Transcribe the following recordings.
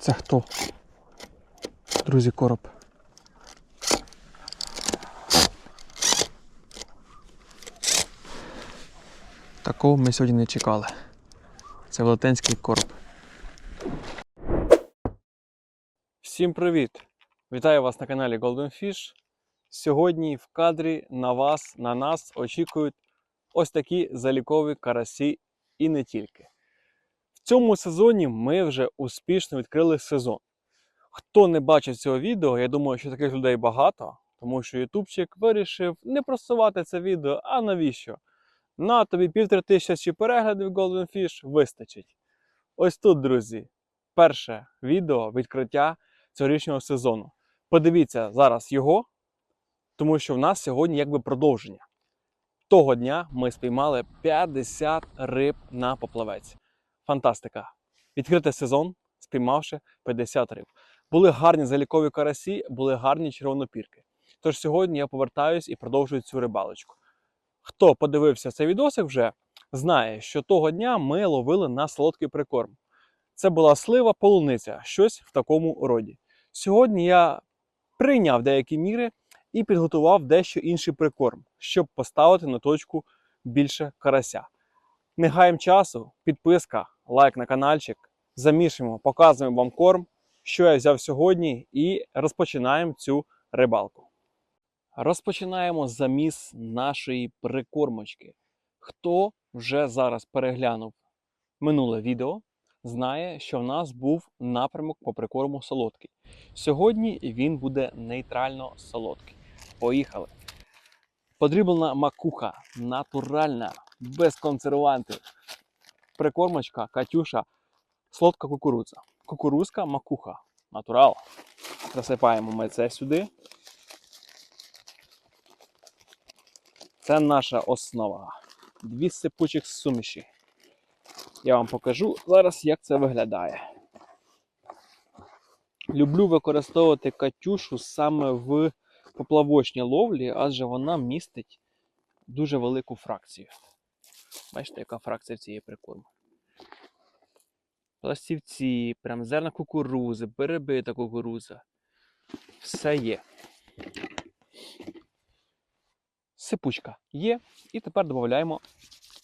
Це хто? Друзі, короб. Такого ми сьогодні не чекали. Це велетенський короб. Всім привіт! Вітаю вас на каналі Golden Fish. Сьогодні в кадрі на вас, на нас очікують ось такі залікові карасі і не тільки. В цьому сезоні ми вже успішно відкрили сезон. Хто не бачив цього відео, я думаю, що таких людей багато, тому що Ютубчик вирішив не просувати це відео, а навіщо? На тобі півтори тисячі переглядів Golden Fish вистачить. Ось тут, друзі, перше відео відкриття цьогорічного сезону. Подивіться зараз його, тому що в нас сьогодні якби продовження. Того дня ми спіймали 50 риб на поплавець. Фантастика! Відкритий сезон, спіймавши 50 риб. Були гарні залікові карасі, були гарні червонопірки. Тож сьогодні я повертаюсь і продовжую цю рибалочку. Хто подивився цей відосик вже, знає, що того дня ми ловили на солодкий прикорм. Це була слива полуниця, щось в такому роді. Сьогодні я прийняв деякі міри і підготував дещо інший прикорм, щоб поставити на точку більше карася. Не гаємо часу, підписка, лайк на каналчик. Замішуємо, показуємо вам корм, що я взяв сьогодні, і розпочинаємо цю рибалку. Розпочинаємо заміс нашої прикормочки. Хто вже зараз переглянув минуле відео, знає, що в нас був напрямок по прикорму солодкий. Сьогодні він буде нейтрально солодкий. Поїхали. Подріблена макуха, натуральна, без консервантів. Прикормочка, Катюша, солодка кукурудза. Кукурузка, макуха. Натурал. Засипаємо ми це сюди. Це наша основа. Дві сипучих суміші. Я вам покажу зараз, як це виглядає. Люблю використовувати катюшу саме в поплавочній ловлі, адже вона містить дуже велику фракцію. Бачите, яка фракція цієї прикорму. Пластівці, прям зерна кукурузи, перебита кукуруза. Все є. Сипучка є. І тепер додаємо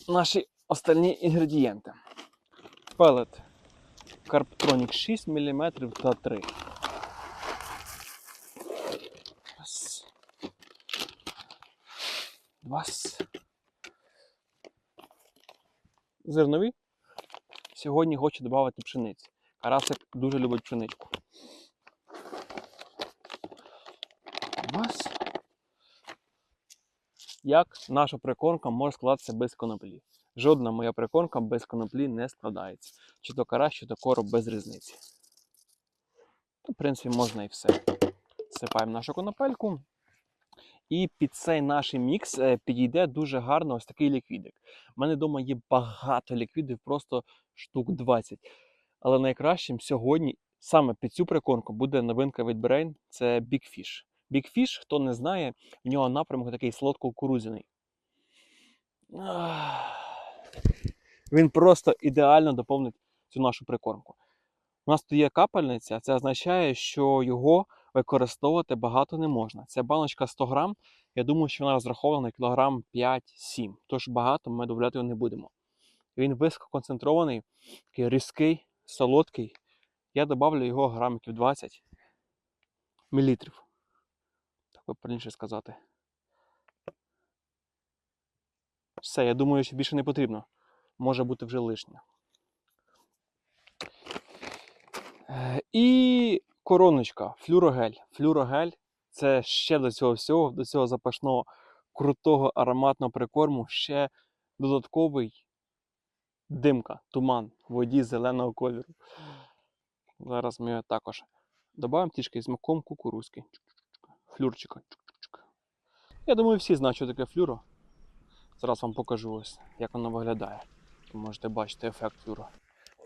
наші остальні інгредієнти. Пелет Карптронік 6 мм та 3. Раз. Два. Зернові. Сьогодні хочу додати пшениці. Карасик дуже любить пшеничку. Вас. Як наша прикормка може складатися без коноплі? Жодна моя прикормка без коноплі не складається. Чи то карась, чи то короб без різниці. В принципі, можна і все. Сипаємо нашу конопельку. І під цей наш мікс е, підійде дуже гарно ось такий ліквідик. У мене вдома є багато ліквідів, просто штук 20. Але найкращим сьогодні саме під цю прикормку буде новинка від Brain – це Big Fish. Big Fish, хто не знає, в нього напрямок такий солодко-кукурудзяний. Ах. Він просто ідеально доповнить цю нашу прикормку. У нас тут є капельниця, це означає, що його використовувати багато не можна. Це баночка 100 грам. Я думаю, що вона розрахована на кілограм 5-7. Тож багато ми додати не будемо. Він висококонцентрований, такий різкий, солодкий. Я додавлю його грамів 20 мілітрів. Так би правильніше сказати. Все, я думаю, що більше не потрібно. Може бути вже лишнє. Е, І короночка, флюрогель. Флюрогель це ще до цього всього, до цього запашного крутого ароматного прикорму, ще додатковий димка, туман в воді зеленого кольору. Зараз ми його також додаємо трішки з маком кукурузки. Флюрчика. Я думаю, всі знають, що таке флюро. Зараз вам покажу ось, як воно виглядає. Ви можете бачити ефект флюро.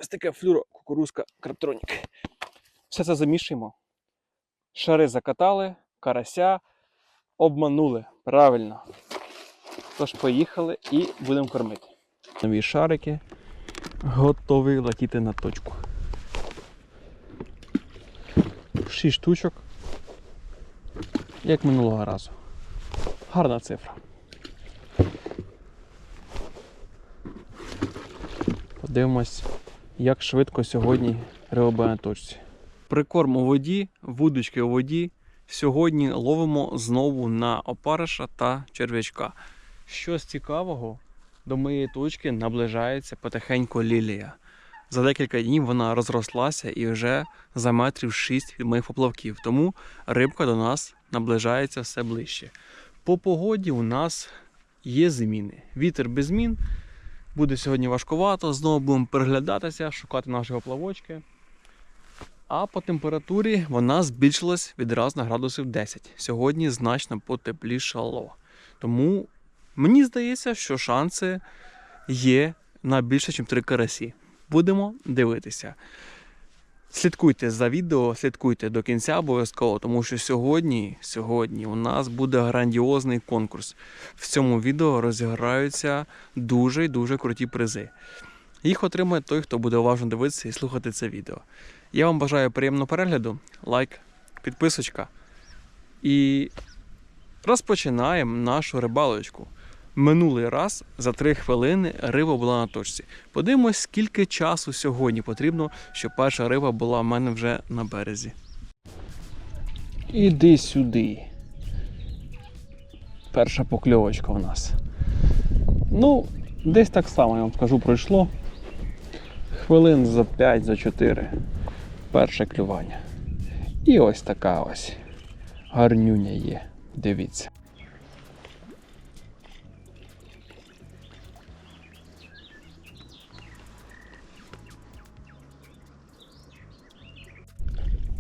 Ось таке флюро, кукурузка, краптронік. Все це замішуємо. Шари закатали, карася обманули. Правильно. Тож поїхали і будемо кормити. Нові шарики готові летіти на точку. 6 штучок. Як минулого разу. Гарна цифра. Подивимось, як швидко сьогодні риба на точці. Прикорм у воді, вудочки у воді. Сьогодні ловимо знову на опариша та черв'ячка. Щось цікавого, до моєї точки наближається потихеньку лілія. За декілька днів вона розрослася і вже за метрів 6 від моїх поплавків. Тому рибка до нас наближається все ближче. По погоді у нас є зміни. Вітер без змін. Буде сьогодні важкувато. Знову будемо переглядатися, шукати наші поплавочки. А по температурі вона збільшилась відразу на градусів 10. Сьогодні значно потеплішало. Тому мені здається, що шанси є на більше, ніж 3 карасі. Будемо дивитися. Слідкуйте за відео, слідкуйте до кінця обов'язково, тому що сьогодні, сьогодні у нас буде грандіозний конкурс. В цьому відео розіграються дуже дуже круті призи. Їх отримає той, хто буде уважно дивитися і слухати це відео. Я вам бажаю приємного перегляду, лайк, підписочка. І розпочинаємо нашу рибалочку. Минулий раз за 3 хвилини риба була на точці. Подивимось, скільки часу сьогодні потрібно, щоб перша риба була в мене вже на березі. Іди сюди. Перша покльовочка у нас. Ну, десь так само, я вам скажу, пройшло. Хвилин за 5, за 4. Перше клювання. І ось така ось гарнюня є. Дивіться.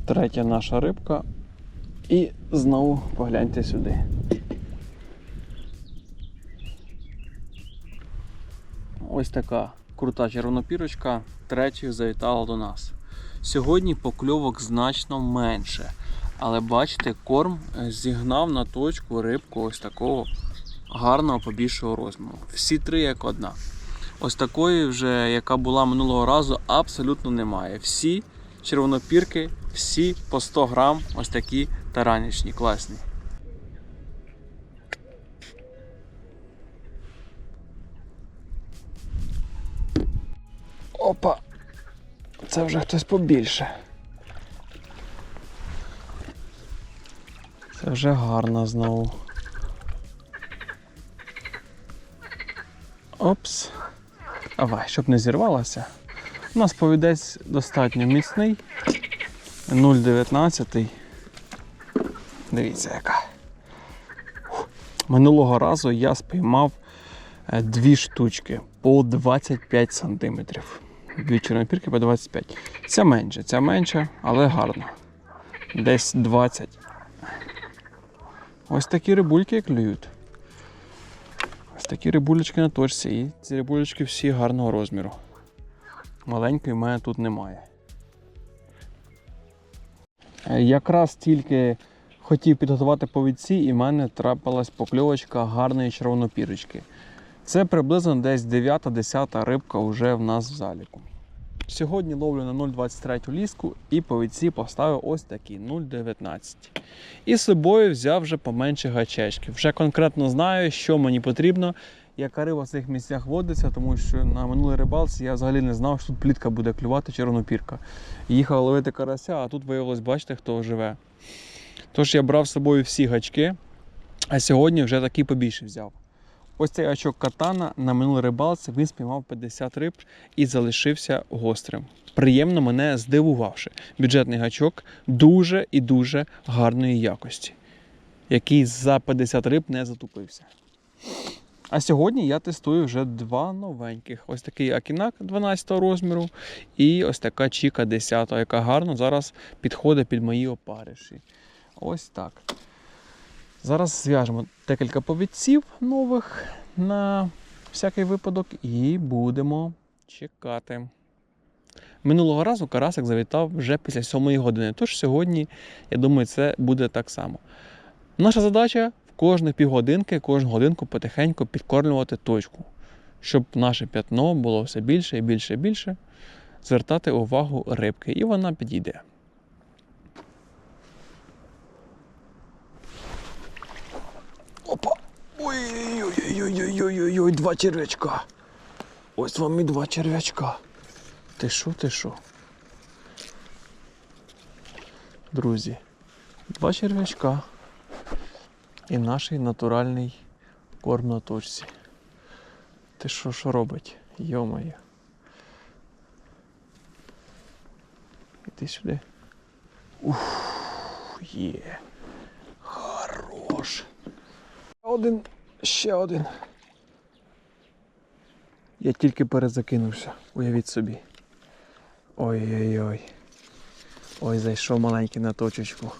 Третя наша рибка. І знову погляньте сюди. Ось така крута червонопірочка третьою завітала до нас. Сьогодні покльовок значно менше. Але бачите, корм е, зігнав на точку рибку ось такого гарного побільшого розміру. Всі три як одна. Ось такої вже, яка була минулого разу, абсолютно немає. Всі червонопірки, всі по 100 грам, ось такі таранічні, класні. Опа! Це вже хтось побільше. Це вже гарно знову. Опс. Давай, щоб не зірвалося. У нас повідець достатньо міцний. 0,19. Дивіться яка. Минулого разу я спіймав е, дві штучки по 25 сантиметрів. Дві чорнопірки по 25. Ця менше, ця менша, але гарно. Десь 20. Ось такі рибульки клюють. Ось такі рибулечки на точці. І ці рибулечки всі гарного розміру. Маленької в мене тут немає. Е, Якраз тільки хотів підготувати повідці, і в мене трапилась покльовочка гарної червонопірочки. Це приблизно десь 9-10 рибка вже в нас в заліку. Сьогодні ловлю на 0,23 ліску і повідці поставив ось такі 0,19. І з собою взяв вже поменше гачечки. Вже конкретно знаю, що мені потрібно, яка риба в цих місцях водиться, тому що на минулій рибалці я взагалі не знав, що тут плітка буде клювати червонопірка. Їхав ловити карася, а тут виявилось, бачите, хто живе. Тож я брав з собою всі гачки, а сьогодні вже такий побільше взяв. Ось цей гачок катана на минулій рибалці він спіймав 50 риб і залишився гострим. Приємно мене здивувавши. Бюджетний гачок дуже і дуже гарної якості, який за 50 риб не затупився. А сьогодні я тестую вже два новеньких. Ось такий акінак 12 розміру і ось така Чіка 10, яка гарно зараз підходить під мої опариші. Ось так. Зараз зв'яжемо декілька повідців нових на всякий випадок і будемо чекати. Минулого разу карасик завітав вже після 7 години, тож сьогодні, я думаю, це буде так само. Наша задача в кожні півгодинки, кожну годинку потихеньку підкормлювати точку, щоб наше п'ятно було все більше і більше і більше, звертати увагу рибки, і вона підійде. Ой-ой-ой-ой-ой-ой-ой, два черв'ячка. Ось вам і два черв'ячка. Ти що, ти що? Друзі, два черв'ячка. І наш натуральний корм на точці. Ти що, що робить? Йо-моє. Іди сюди. Уф, є. Хорош. Один, ще один. Я тільки перезакинувся, уявіть собі. Ой-ой-ой. Ой, зайшов маленький на точечку.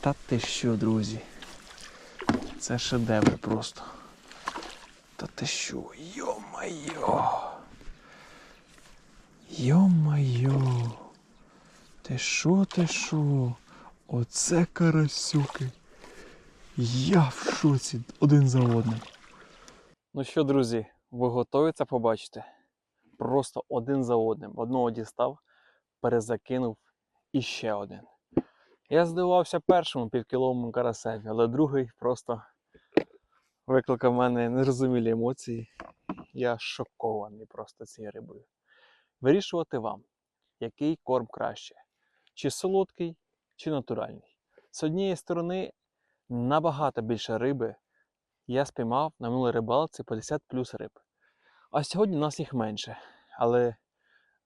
Та ти що, друзі? Це шедевр просто. Та ти що? Йо-майо. Йо-майо. Ти що, ти що? Оце карасюки. Я в шоці один за одним. Ну що, друзі, ви готові це побачити? Просто один за одним. Одного дістав, перезакинув і ще один. Я здивувався першому півкіловому карасеві, але другий просто викликав в мене незрозумілі емоції. Я шокований просто цією рибою. Вирішувати вам, який корм краще: чи солодкий, чи натуральний. З однієї сторони, набагато більше риби я спіймав на минулій рибалці 50 плюс риб. А сьогодні нас їх менше. Але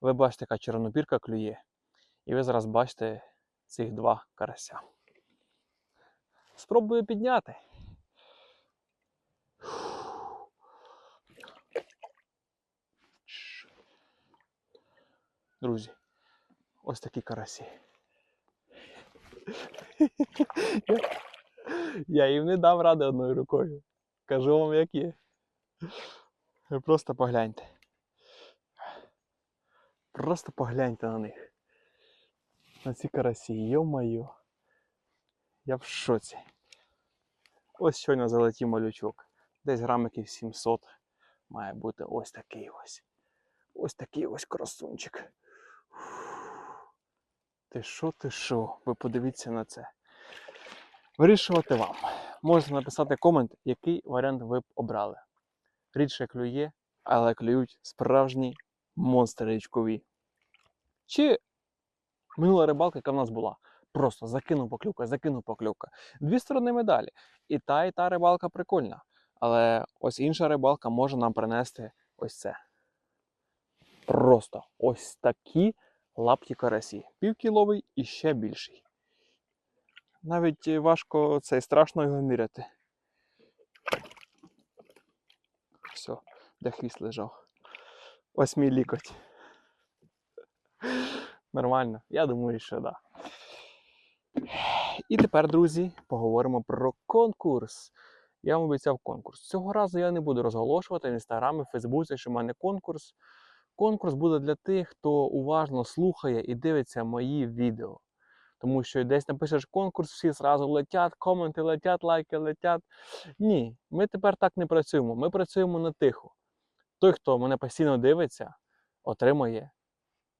ви бачите, яка чорнопірка клює. І ви зараз бачите цих два карася. Спробую підняти. Друзі, ось такі карасі. Я їм не дам ради одною рукою. Кажу вам, як є. Ви просто погляньте. Просто погляньте на них. На ці карасі, йо-моє. Я в шоці. Ось щойно залетів малючок. Десь грамиків 700 має бути ось такий ось. Ось такий ось красунчик. Ти що, ти що? Ви подивіться на це. Вирішувати вам. Можете написати комент, який варіант ви б обрали. Рідше клює, але клюють справжні монстри річкові. Чи минула рибалка, яка в нас була. Просто закинув поклювка, закинув поклювка. Дві сторони медалі. І та, і та рибалка прикольна. Але ось інша рибалка може нам принести ось це. Просто ось такі лапті карасі. Півкіловий і ще більший. Навіть е, важко це страшно його міряти. Все, де хвіст лежав. Ось мій лікоть. Нормально, я думаю, що так. Да. І тепер, друзі, поговоримо про конкурс. Я вам обіцяв конкурс. Цього разу я не буду розголошувати в інстаграмі, Фейсбуці, що в мене конкурс. Конкурс буде для тих, хто уважно слухає і дивиться мої відео. Тому що десь напишеш конкурс, всі зразу летять, коменти летять, лайки летять. Ні, ми тепер так не працюємо. Ми працюємо на тихо. Той, хто мене постійно дивиться, отримає,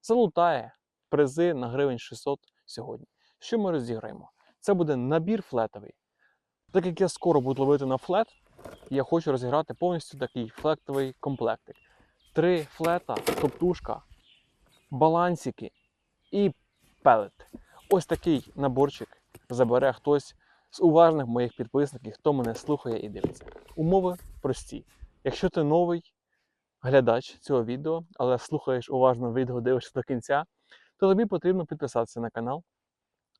залутає призи на гривень 600 сьогодні. Що ми розіграємо? Це буде набір флетовий. Так як я скоро буду ловити на флет, я хочу розіграти повністю такий флетовий комплектик. Три флета, топтушка, балансики і пелет. Ось такий наборчик забере хтось з уважних моїх підписників, хто мене слухає і дивиться. Умови прості. Якщо ти новий глядач цього відео, але слухаєш уважно відео, дивишся до кінця, то тобі потрібно підписатися на канал,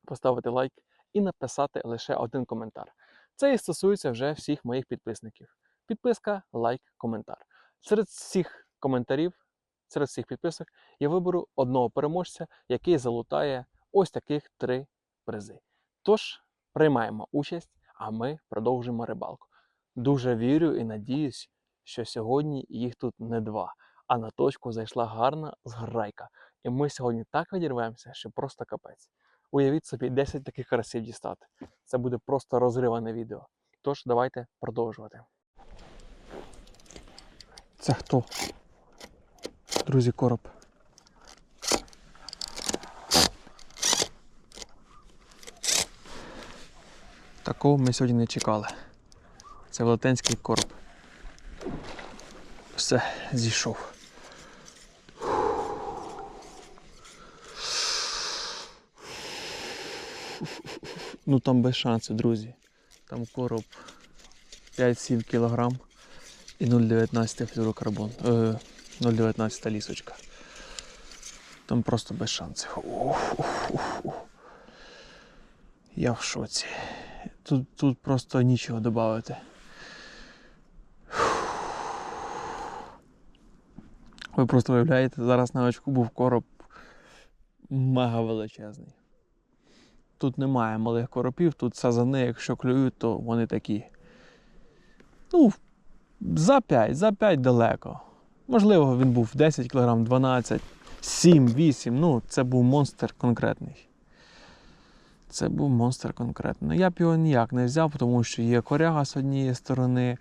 поставити лайк і написати лише один коментар. Це і стосується вже всіх моїх підписників. Підписка, лайк, коментар. Серед всіх коментарів, серед всіх підписок я виберу одного переможця, який залутає ось таких три призи. Тож приймаємо участь, а ми продовжимо рибалку. Дуже вірю і надіюсь, що сьогодні їх тут не два, а на точку зайшла гарна зграйка. І ми сьогодні так відірвемося, що просто капець. Уявіть собі 10 таких карасів дістати. Це буде просто розриване відео. Тож давайте продовжувати. Це хто? Друзі, короб. Такого ми сьогодні не чекали. Це велетенський короб. Все, зійшов. Ну там без шансу, друзі. Там короб 5-7 кг і 0,19 флюрокарбон. Е, 0,19 лісочка. Там просто без шансів. Я в шоці. Тут, тут просто нічого додати. Ви просто уявляєте, зараз на очку був короб мега величезний. Тут немає малих коропів, тут сазани, якщо клюють, то вони такі. Ну, за 5, за 5 далеко. Можливо, він був 10 кг, 12, 7, 8. Ну, це був монстр конкретний. Це був монстр конкретний. Я б його ніяк не взяв, тому що є коряга з однієї сторони,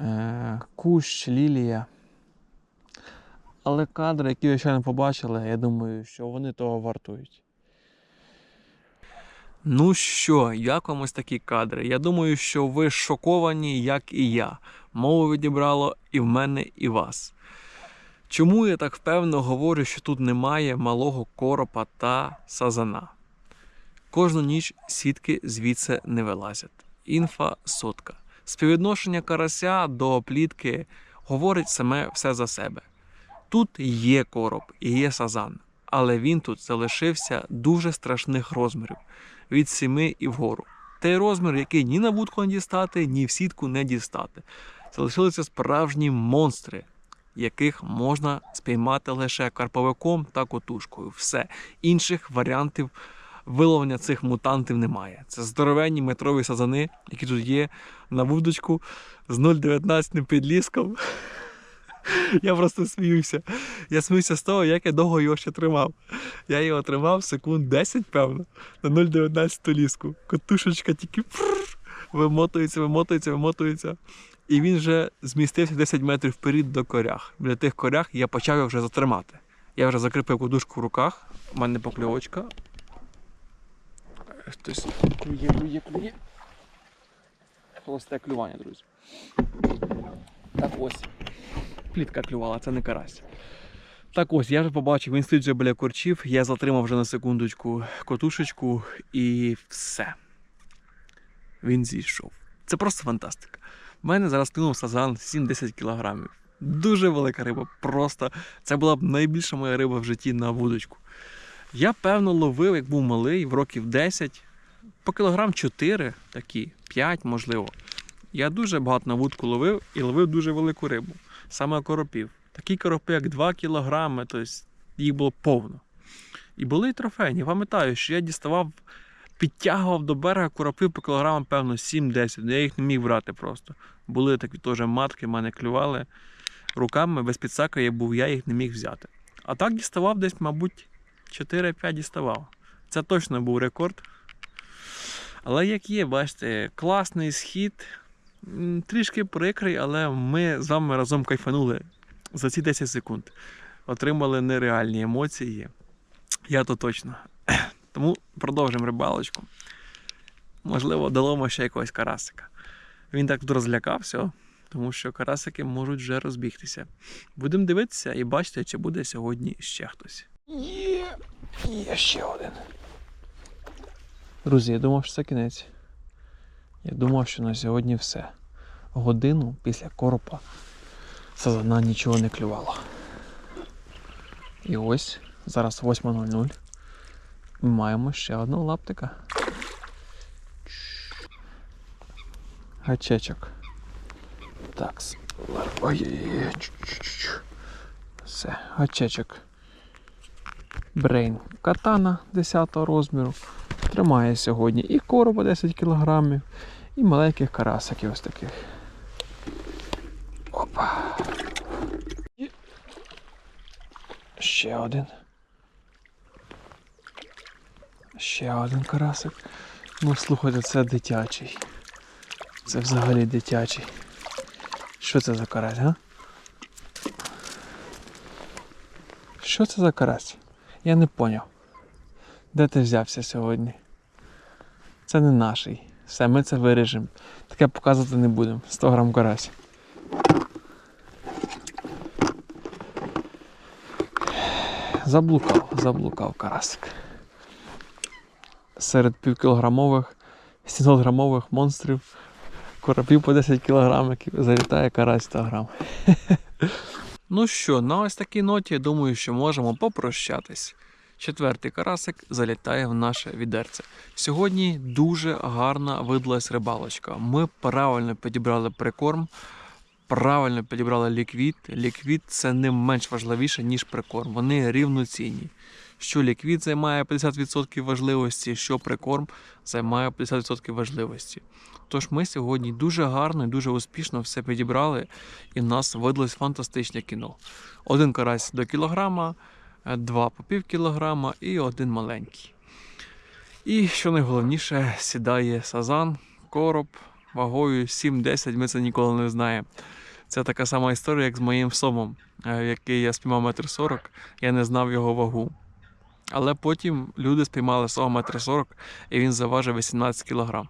е- кущ, лілія. Але кадри, які ви ще не побачили, я думаю, що вони того вартують. Ну що, як вам ось такі кадри? Я думаю, що ви шоковані, як і я. Мову відібрало і в мене, і вас. Чому я так впевнено говорю, що тут немає малого коропа та сазана? Кожну ніч сітки звідси не вилазять. Інфа сотка. Співвідношення карася до плітки говорить саме все за себе. Тут є короб і є сазан, але він тут залишився дуже страшних розмірів від 7 і вгору. Той розмір, який ні на вудку не дістати, ні в сітку не дістати. Залишилися справжні монстри, яких можна спіймати лише карповиком та котушкою. Все. Інших варіантів виловлення цих мутантів немає. Це здоровенні метрові сазани, які тут є на вудочку з 0,19 підліском. Я просто сміюся. Я сміюся з того, як я довго його ще тримав. Я його тримав секунд 10, певно, на 0,19 ліску. Котушечка тільки вимотується, вимотується, вимотується. І він вже змістився 10 метрів вперед до корях. Біля тих корях я почав його вже затримати. Я вже закріпив кудушку в руках, у мене покльовочка. Хтось клює, клює, клює. Холосте клювання, друзі. Так ось. Плітка клювала, це не карась. Так ось, я вже побачив, він стоїть вже біля корчів, я затримав вже на секундочку котушечку і все. Він зійшов. Це просто фантастика. У мене зараз кинув сазан 7-10 кілограмів. Дуже велика риба. Просто це була б найбільша моя риба в житті на вудочку. Я, певно, ловив, як був малий, в років 10, по кілограм 4, такі, 5, можливо. Я дуже багато на вудку ловив і ловив дуже велику рибу, саме коропів. Такі коропи, як 2 кілограми, тобто їх було повно. І були й трофейні. Пам'ятаю, що я діставав, підтягував до берега коропів по кілограмам, певно, 7-10. Ну, Я їх не міг брати просто. Були такі теж матки, мене клювали руками, без підсака я був, я їх не міг взяти. А так діставав десь, мабуть, 4-5 діставав. Це точно був рекорд. Але як є, бачите, класний схід. Трішки прикрий, але ми з вами разом кайфанули за ці 10 секунд. Отримали нереальні емоції. Я то точно. Тому продовжимо рибалочку. Можливо, доломо ще якогось карасика. Він так розлякався, тому що карасики можуть вже розбігтися. Будемо дивитися і бачити, чи буде сьогодні ще хтось. Є, є ще один. Друзі, я думав, що це кінець. Я думав, що на сьогодні все. Годину після коропа сазана нічого не клювало. І ось зараз 8.00. Ми маємо ще одного лаптика. Гачечок. Так. Ой-ой-ой. Все, гачечок. Брейн катана 10 розміру. Тримає сьогодні і короба 10 кг, і маленьких карасиків ось таких. Опа. І ще один. Ще один карасик. Ну, слухайте, це дитячий. Це взагалі дитячий. Що це за карась, га? Що це за карась? Я не поняв. Де ти взявся сьогодні? Це не наший. Все, ми це виріжемо. Таке показувати не будемо. 100 грам карась. Заблукав, заблукав карасик. Серед півкілограмових, 700 грамових монстрів, коропів по 10 кілограмів, залітає карась 100 грам. Ну що, на ось такій ноті, я думаю, що можемо попрощатись. Четвертий карасик залітає в наше відерце. Сьогодні дуже гарна видалась рибалочка. Ми правильно підібрали прикорм, правильно підібрали ліквід. Ліквід це не менш важливіше, ніж прикорм. Вони рівноцінні. Що ліквід займає 50% важливості, що прикорм займає 50% важливості. Тож ми сьогодні дуже гарно і дуже успішно все підібрали, і в нас видалось фантастичне кіно. Один карась до кілограма, е, два по пів кілограма і один маленький. І що найголовніше, сідає сазан, короб вагою 7-10, ми це ніколи не знаємо. Це така сама історія, як з моїм сомом, е, який я спіймав метр сорок, я не знав його вагу. Але потім люди спіймали сом метр сорок, і він заважив 18 кілограм.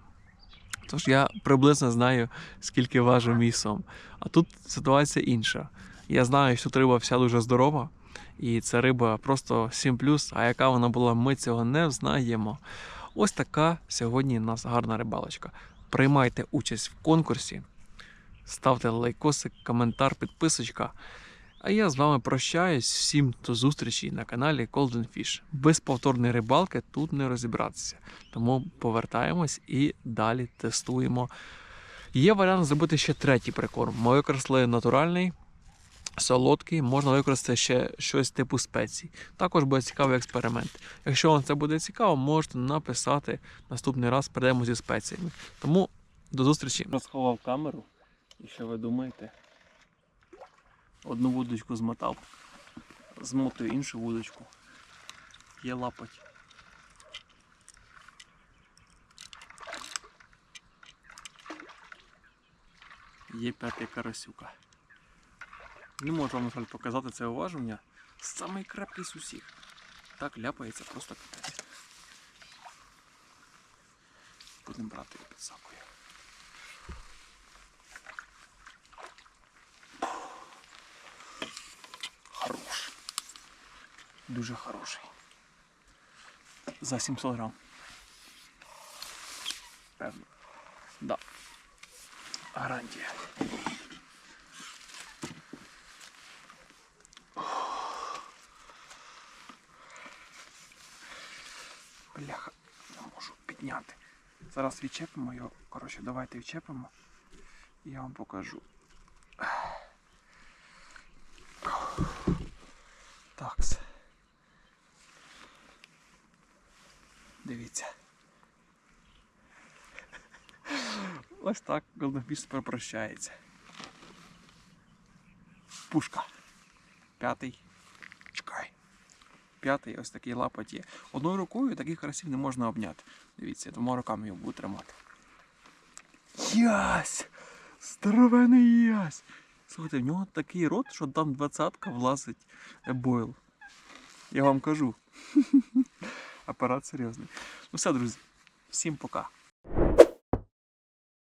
Тож я приблизно знаю, скільки важив мій сом. А тут ситуація інша. Я знаю, що риба вся дуже здорова, і ця риба просто 7 а яка вона була, ми цього не знаємо. Ось така сьогодні у нас гарна рибалочка. Приймайте участь в конкурсі, ставте лайкосик, коментар, підписочка. А я з вами прощаюсь. Всім до зустрічі на каналі Golden Fish. Без повторної рибалки тут не розібратися. Тому повертаємось і далі тестуємо. Є варіант зробити ще третій прикорм. Ми використали натуральний, солодкий, можна використати ще щось типу спецій. Також буде цікавий експеримент. Якщо вам це буде цікаво, можете написати наступний раз перейдемо зі спеціями. Тому до зустрічі. Розховав камеру. І що ви думаєте? Одну вудочку змотав, змотую іншу вудочку. Є лапоть. Є п'ятий карасюка. Не можу вам, на жаль, показати це уваження. Самий крепкий з усіх. Так ляпається просто капець. Будемо брати його під сакою. Хорош. Дуже хороший. За 700 грам. Певно. Да. Гарантія. Бляха, не можу підняти. Зараз відчепимо його. Коротше, давайте відчепимо. І я вам покажу. Такс. Дивіться. Ось так Golden Fish тепер прощається. Пушка. П'ятий. Чекай. П'ятий ось такий лапоть є. Одною рукою таких карасів не можна обняти. Дивіться, двома руками його буду тримати. Ясь! Здоровений ясь! Слухайте, в нього такий рот, що там двадцятка влазить е, бойл. Я вам кажу. Апарат серйозний. Ну все, друзі, всім пока.